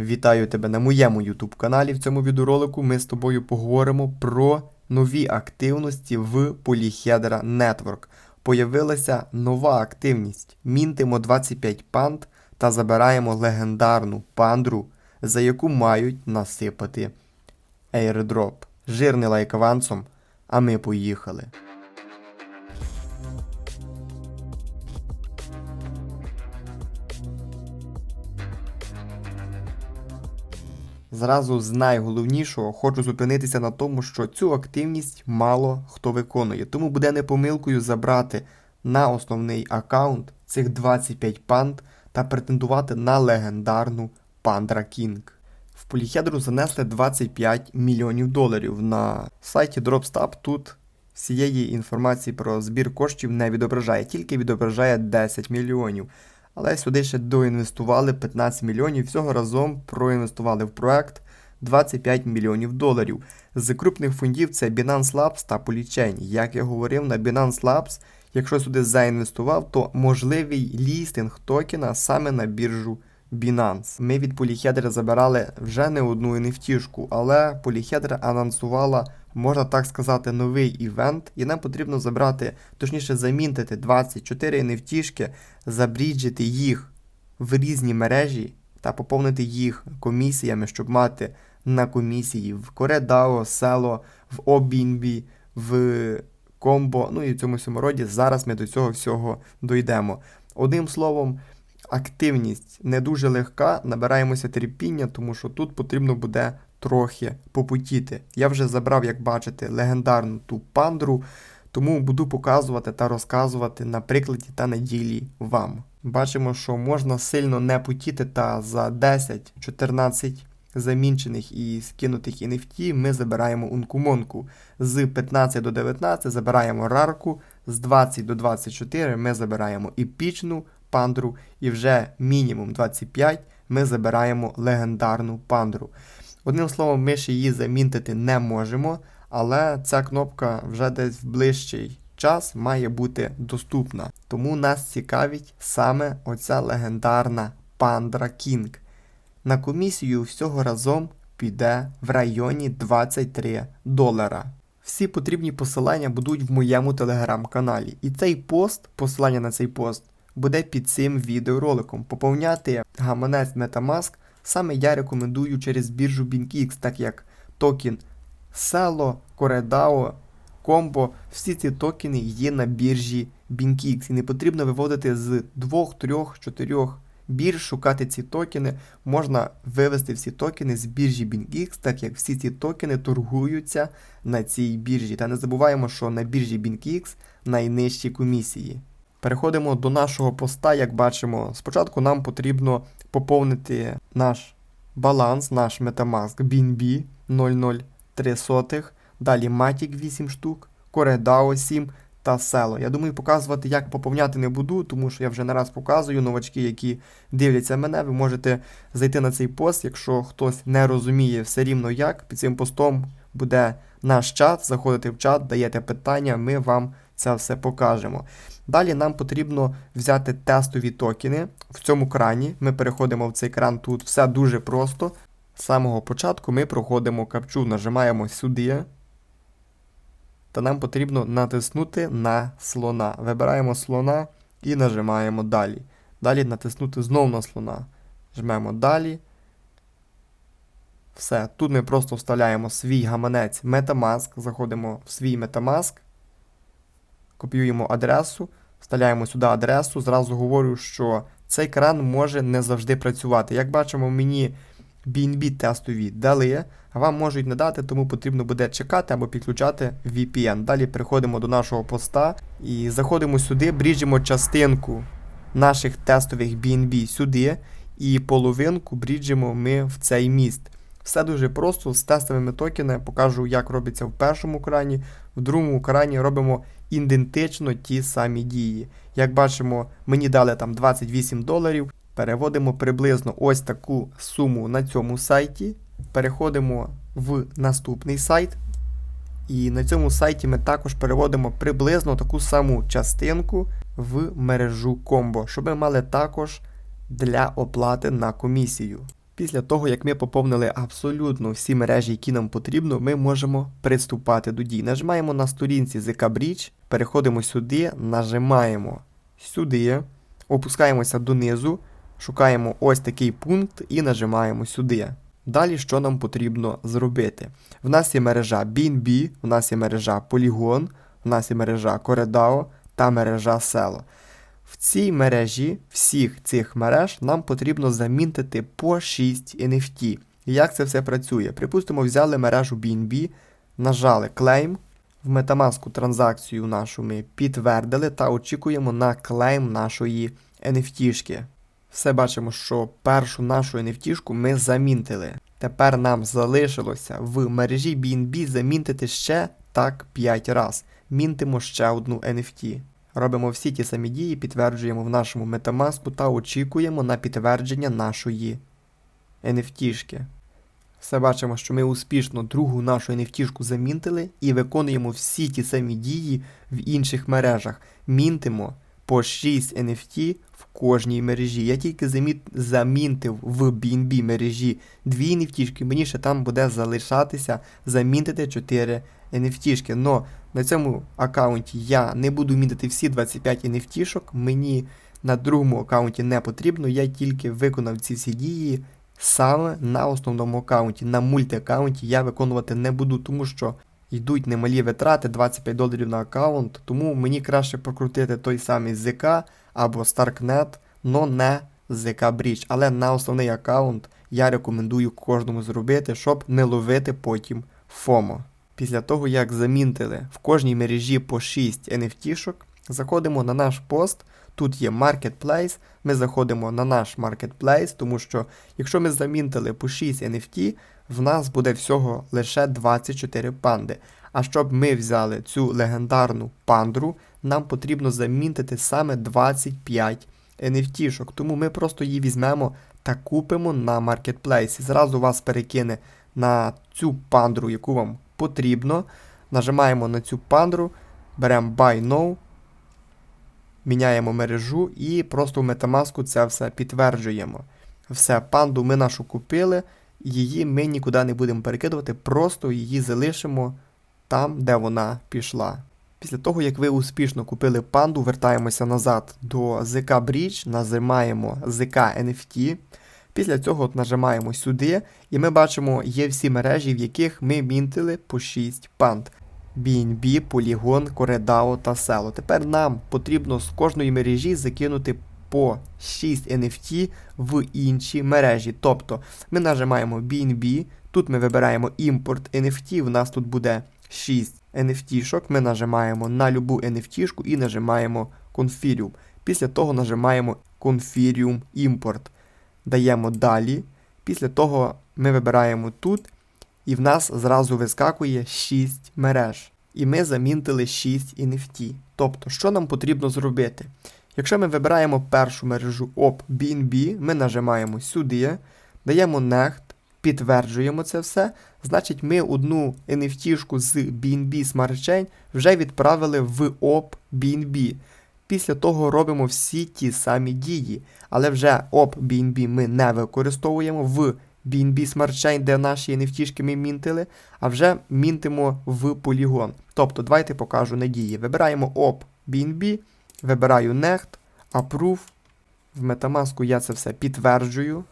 Вітаю тебе на моєму YouTube каналі. В цьому відеоролику ми з тобою поговоримо про нові активності в Polyhedra Network. Появилася нова активність. Мінтимо 25 панд та забираємо легендарну пандру, за яку мають насипати airdrop. Жирний лайк авансом, а ми поїхали. Зразу з найголовнішого хочу зупинитися на тому, що цю активність мало хто виконує. Тому буде не помилкою забрати на основний аккаунт цих 25 панд та претендувати на легендарну Пандра Кінг. В поліхедру занесли 25 мільйонів доларів. На сайті DropStab тут всієї інформації про збір коштів не відображає, тільки відображає 10 мільйонів. Але сюди ще доінвестували 15 мільйонів, всього разом проінвестували в проект 25 мільйонів доларів. З крупних фондів це Binance Labs та Polychain. Як я говорив, на Binance Labs, якщо сюди заінвестував, то можливий лістинг токена саме на біржу Binance. Ми від Polyhedra забирали вже не одну NFT-шку, але Polyhedra анонсувала, можна так сказати, новий івент, і нам потрібно забрати, точніше замінтити 24 NFT-шки, забріджити їх в різні мережі та поповнити їх комісіями, щоб мати на комісії в CoreDAO, Selo, в OBNB, в Combo, ну і в цьому всьому роді. Зараз ми до цього всього дійдемо. Одним словом, активність не дуже легка, набираємося терпіння, тому що тут потрібно буде трохи попутіти. Я вже забрав, як бачите, легендарну ту пандру, тому буду показувати та розказувати на прикладі та на ділі вам. Бачимо, що можна сильно не потіти, та за 10-14 замінчених і скинутих NFT ми забираємо ункумонку. З 15 до 19 забираємо рарку, з 20 до 24 ми забираємо епічну пандру, і вже мінімум 25 ми забираємо легендарну пандру. Одним словом, ми ще її замінтити не можемо, але ця кнопка вже десь в ближчий час має бути доступна. Тому нас цікавить саме оця легендарна Пандра Кінг. На комісію всього разом піде в районі 23 долара. Всі потрібні посилання будуть в моєму телеграм-каналі. І цей пост, посилання на цей пост, буде під цим відеороликом. Поповняти гаманець Metamask саме я рекомендую через біржу BinkX, так як токен Selo, CoreDAO, Combo, всі ці токени є на біржі BinkX. І не потрібно виводити з 2, 3, 4 бірж, шукати ці токени. Можна вивести всі токени з біржі BinkX, так як всі ці токени торгуються на цій біржі. Та не забуваємо, що на біржі BinkX найнижчі комісії. Переходимо до нашого поста, як бачимо, спочатку нам потрібно поповнити наш баланс, наш Metamask BNB 003, далі Matic 8 штук, CoreDAO 7 та Selo. Я думаю, показувати, як поповняти не буду, тому що я вже не раз показую новачки, які дивляться мене. Ви можете зайти на цей пост, якщо хтось не розуміє все рівно як. Під цим постом буде наш чат, заходите в чат, даєте питання, ми вам це все покажемо. Далі нам потрібно взяти тестові токени. В цьому крані ми переходимо в цей кран. Тут все дуже просто. З самого початку ми проходимо капчу, нажимаємо сюди. Та нам потрібно натиснути на слона. Вибираємо слона і нажимаємо далі. Далі натиснути знову на слона. Жмемо далі. Все. Тут ми просто вставляємо свій гаманець Metamask. Заходимо в свій Metamask. Копіюємо адресу, вставляємо сюди адресу. Зразу говорю, що цей кран може не завжди працювати. Як бачимо, мені BNB тестові дали, а вам можуть не дати, тому потрібно буде чекати або підключати VPN. Далі переходимо до нашого поста і заходимо сюди, бріджимо частинку наших тестових BNB сюди, і половинку бріджимо ми в цей міст. Все дуже просто з тестовими токенами покажу, як робиться в першому крані, в другому крані робимо ідентично ті самі дії. Як бачимо, мені дали там 28 доларів. Переводимо приблизно ось таку суму на цьому сайті. Переходимо в наступний сайт. І на цьому сайті ми також переводимо приблизно таку саму частинку в мережу комбо, щоб ми мали також для оплати на комісію. Після того, як ми поповнили абсолютно всі мережі, які нам потрібно, ми можемо приступати до дій. Нажимаємо на сторінці ZK Bridge, переходимо сюди, нажимаємо сюди, опускаємося донизу, шукаємо ось такий пункт і нажимаємо сюди. Далі що нам потрібно зробити? В нас є мережа BNB, в нас є мережа Polygon, в нас є мережа Coredao та мережа Село. В цій мережі всіх цих мереж нам потрібно замінтити по 6 NFT. Як це все працює? Припустимо, взяли мережу BNB, нажали Claim, в Metamask транзакцію нашу ми підтвердили та очікуємо на клейм нашої NFT-шки. Все бачимо, що першу нашу NFT-шку ми замінтили. Тепер нам залишилося в мережі BNB замінтити ще так 5 раз. Мінтимо ще одну NFT. Робимо всі ті самі дії, підтверджуємо в нашому Metamask та очікуємо на підтвердження нашої NFT-шки. Все бачимо, що ми успішно другу нашу NFT-шку замінтили і виконуємо всі ті самі дії в інших мережах. Мінтимо по 6 NFT в кожній мережі. Я тільки заміт... замінтив в BNB мережі дві NFT, мені ще там буде залишатися замінтити 4 NFT. Но на цьому аккаунті я не буду мінтити всі 25 NFT, мені на другому аккаунті не потрібно, я тільки виконав ці всі дії саме на основному аккаунті. На мультиаккаунті я виконувати не буду, тому що йдуть немалі витрати 25 доларів на аккаунт, тому мені краще прокрутити той самий ZK або Starknet, но не ZK Bridge. Але на основний аккаунт я рекомендую кожному зробити, щоб не ловити потім FOMO. Після того, як замінтили в кожній мережі по 6 NFT-шок, заходимо на наш пост. Тут є Marketplace, ми заходимо на наш Marketplace, тому що якщо ми замінтили по 6 NFT, в нас буде всього лише 24 панди. А щоб ми взяли цю легендарну пандру, нам потрібно замінтити саме 25 NFT-шок. Тому ми просто її візьмемо та купимо на маркетплейсі. Зразу вас перекине на цю пандру, яку вам потрібно. Нажимаємо на цю пандру, беремо Buy Now, міняємо мережу і просто в Metamask це все підтверджуємо. Все, панду ми нашу купили, її ми нікуди не будемо перекидувати, просто її залишимо там, де вона пішла. Після того, як ви успішно купили панду, вертаємося назад до ZK Bridge, нажимаємо ZK NFT. Після цього от нажимаємо сюди, і ми бачимо, є всі мережі, в яких ми мінтили по 6 панд. BNB, Polygon, Coredao та Село. Тепер нам потрібно з кожної мережі закинути по 6 NFT в інші мережі. Тобто ми нажимаємо BNB, тут ми вибираємо імпорт NFT, в нас тут буде 6 NFT-шок. Ми нажимаємо на любу NFT-шку і нажимаємо Confirium. Після того нажимаємо Confirium Import. Даємо далі. Після того ми вибираємо тут. І в нас зразу вискакує 6 мереж. І ми замінтили 6 NFT. Тобто, що нам потрібно зробити? Якщо ми вибираємо першу мережу OP-BNB, ми нажимаємо сюди, даємо Next, підтверджуємо це все. Значить, ми одну NFT з BNB Smart Chain вже відправили в OP-BNB. Після того робимо всі ті самі дії. Але вже OP-BNB ми не використовуємо в BNB Smart Chain, де наші NFT ми мінтили, а вже мінтимо в Polygon. Тобто, давайте покажу надії. Вибираємо OP BNB, вибираю Next, Approve. В Metamask я це все підтверджую.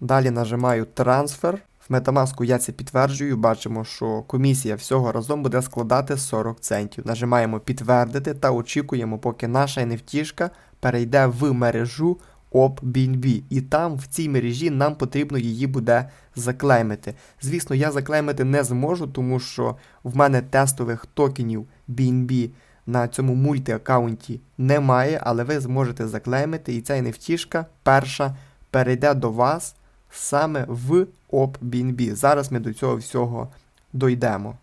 Далі нажимаю Transfer. В Metamask я це підтверджую, бачимо, що комісія всього разом буде складати 40 центів. Нажимаємо підтвердити та очікуємо, поки наша NFT перейде в мережу OpBNB. І там, в цій мережі, нам потрібно її буде заклеймити. Звісно, я заклеймити не зможу, тому що в мене тестових токенів BNB на цьому мультиаккаунті немає, але ви зможете заклеймити, і ця NFT перша перейде до вас саме в OpBNB. Зараз ми до цього всього дойдемо.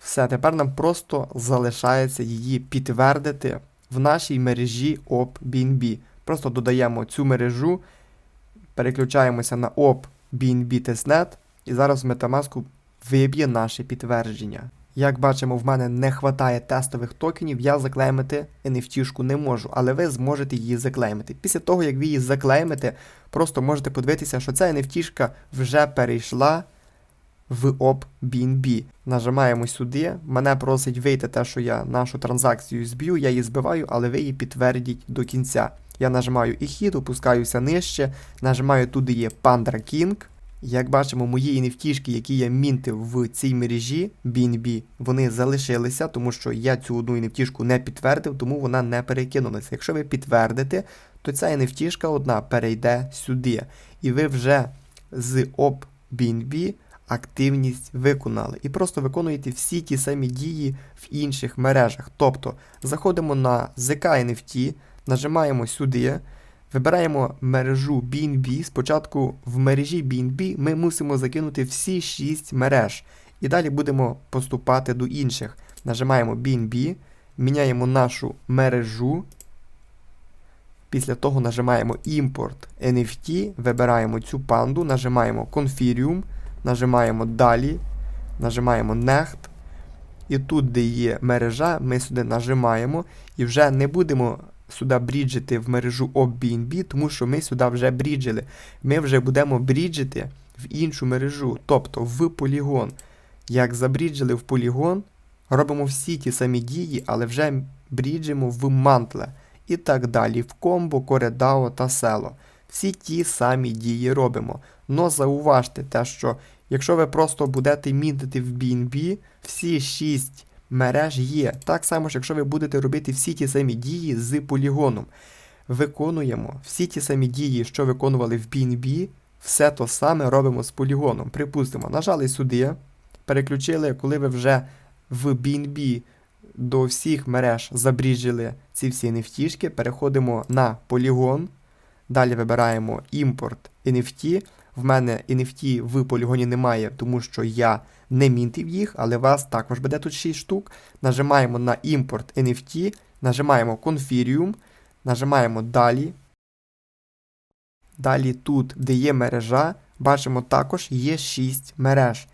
Все, тепер нам просто залишається її підтвердити в нашій мережі OpBNB. Просто додаємо цю мережу, переключаємося на OP BNB Testnet і зараз в Metamask виб'є наше підтвердження. Як бачимо, в мене не вистачає тестових токенів, я заклеймити NFT-шку не можу, але ви зможете її заклеймити. Після того, як ви її заклеймите, просто можете подивитися, що ця NFT-шка вже перейшла в OP.BNB. Нажимаємо сюди. Мене просить вийти те, що я нашу транзакцію зб'ю, я її збиваю, але ви її підтвердіть до кінця. Я нажимаю і хід, опускаюся нижче, нажимаю туди є Pandra King. Як бачимо, мої NFT, які я мінтив в цій мережі BNB, вони залишилися, тому що я цю одну NFT не підтвердив, тому вона не перекинулася. Якщо ви підтвердите, то ця NFT одна перейде сюди. І ви вже з OP BNB активність виконали. І просто виконуєте всі ті самі дії в інших мережах. Тобто заходимо на ZK NFT, нажимаємо сюди. Вибираємо мережу BNB. Спочатку в мережі BNB ми мусимо закинути всі 6 мереж. І далі будемо поступати до інших. Нажимаємо BNB, міняємо нашу мережу. Після того нажимаємо Import NFT, вибираємо цю панду, нажимаємо Confirium, нажимаємо Далі, нажимаємо Next. І тут, де є мережа, ми сюди нажимаємо і вже не будемо сюди бріджити в мережу OBNB, тому що ми сюди вже бріджили. Ми вже будемо бріджити в іншу мережу, тобто в полігон. Як забріджили в полігон, робимо всі ті самі дії, але вже бріджимо в мантле. І так далі, в комбо, коредао та село. Всі ті самі дії робимо. Но зауважте те, що якщо ви просто будете мінтити в BNB, всі 6 мереж є. Так само ж, якщо ви будете робити всі ті самі дії з полігоном. Виконуємо всі ті самі дії, що виконували в BNB, все то саме робимо з полігоном. Припустимо, нажали сюди, переключили, коли ви вже в BNB до всіх мереж забріджили ці всі NFT, переходимо на полігон. Далі вибираємо імпорт NFT. В мене NFT в полігоні немає, тому що я не мінтив їх, але вас також буде тут 6 штук. Нажимаємо на імпорт NFT, нажимаємо Confirium, нажимаємо Далі. Далі тут, де є мережа, бачимо також є 6 мереж.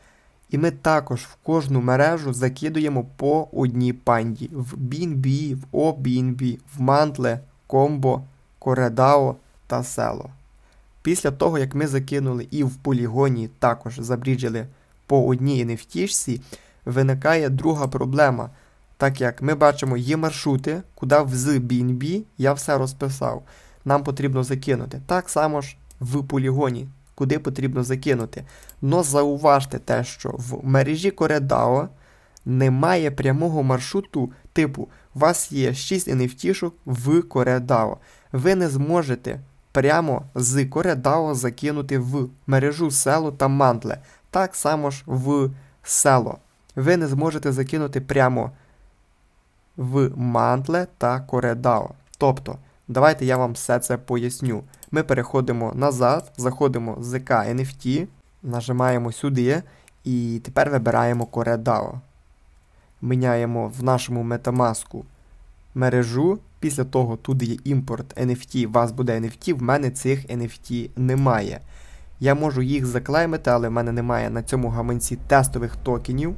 І ми також в кожну мережу закидуємо по одній панді. В BNB, в OBNB, в Mantle, Combo, Коредao та Село. Після того, як ми закинули і в полігоні також забріджили по одній NFT, виникає друга проблема. Так як ми бачимо, є маршрути, куди з BNB я все розписав. Нам потрібно закинути. Так само ж в полігоні, куди потрібно закинути. Но зауважте те, що в мережі Коредao немає прямого маршруту типу, у вас є 6 NFT в Коредao. Ви не зможете прямо з Коредao закинути в мережу село та мантле. Так само ж в село. Ви не зможете закинути прямо в мантле та Коредao. Тобто, давайте я вам все це поясню. Ми переходимо назад, заходимо з ZK NFT, нажимаємо сюди і тепер вибираємо Коредao. Міняємо в нашому Metamask мережу. Після того тут є імпорт NFT, у вас буде NFT, в мене цих NFT немає. Я можу їх заклеймити, але в мене немає на цьому гаманці тестових токенів.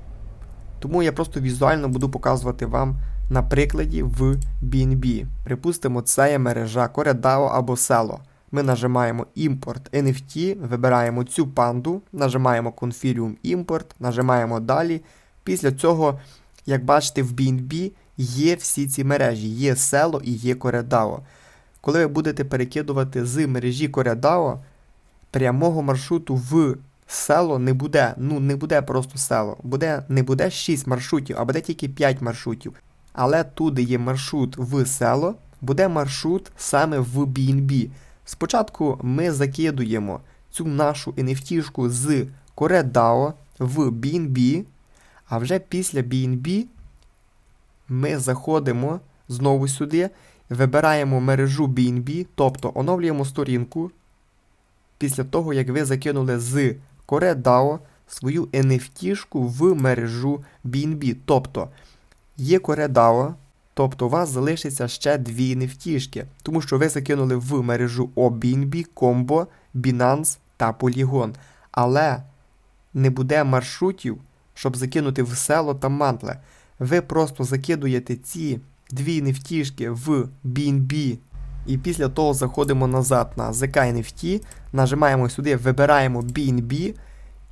Тому я просто візуально буду показувати вам на прикладі в BNB. Припустимо, це є мережа Коредao або Selo. Ми нажимаємо Import NFT, вибираємо цю панду, нажимаємо Confirium Import, нажимаємо далі. Після цього, як бачите, в BNB є всі ці мережі, є Selo і є Коредao. Коли ви будете перекидувати з мережі Коредao, прямого маршруту в село не буде. Ну, не буде просто село. Буде, Не буде 6 маршрутів, а буде тільки 5 маршрутів. Але туди є маршрут в село, буде маршрут саме в BNB. Спочатку ми закидуємо цю нашу NFT з Коредao в BNB, а вже після BNB ми заходимо знову сюди, вибираємо мережу BNB, тобто оновлюємо сторінку. Після того, як ви закинули з Коредao свою NFT в мережу BNB. Тобто є Коредao, тобто у вас залишиться ще дві NFT, тому що ви закинули в мережу OBNB, Combo, Binance та Polygon. Але не буде маршрутів щоб закинути в село та мантле. Ви просто закидуєте ці дві нефтішки в BNB і після того заходимо назад на ZK NFT, нажимаємо сюди, вибираємо BNB,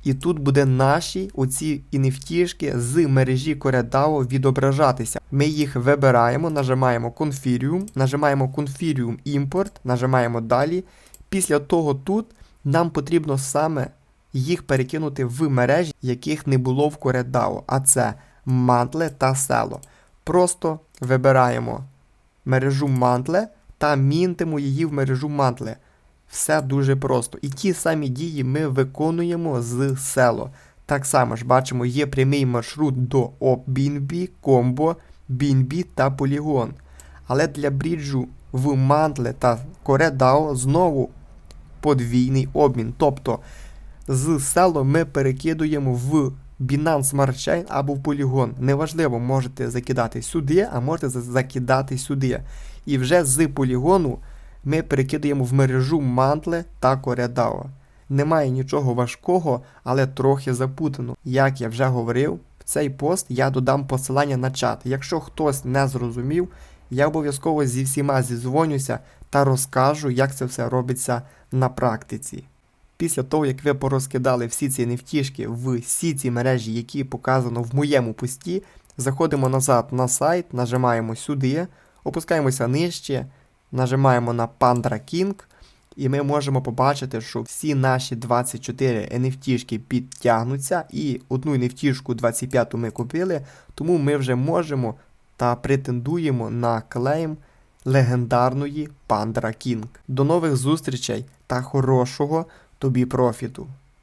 і тут буде наші оці NFT з мережі CoreDAO відображатися. Ми їх вибираємо, нажимаємо Confirium, нажимаємо Confirium Import, нажимаємо далі. Після того тут нам потрібно саме їх перекинути в мережі, яких не було в CoreDAO, а це Mantle та село. Просто вибираємо мережу Mantle та мінтимо її в мережу Mantle. Все дуже просто. І ті самі дії ми виконуємо з село. Так само ж бачимо, є прямий маршрут до OpBNB, Combo, BNB та Polygon. Але для бріджу в Mantle та CoreDAO знову подвійний обмін. Тобто з село ми перекидуємо в Binance Smart Chain або в Polygon. Неважливо, можете закидати сюди, а можете закидати сюди. І вже з полігону ми перекидаємо в мережу Mantle та CoreDAO. Немає нічого важкого, але трохи запутано. Як я вже говорив, в цей пост я додам посилання на чат. Якщо хтось не зрозумів, я обов'язково зі всіма зізвонюся та розкажу, як це все робиться на практиці. Після того, як ви порозкидали всі ці нефтішки в всі ці мережі, які показано в моєму пості, заходимо назад на сайт, нажимаємо сюди, опускаємося нижче, нажимаємо на Pandra King, і ми можемо побачити, що всі наші 24 NFT підтягнуться, і одну NFT 25 ми купили, тому ми вже можемо та претендуємо на клейм легендарної Pandra King. До нових зустрічей та хорошого to be profitable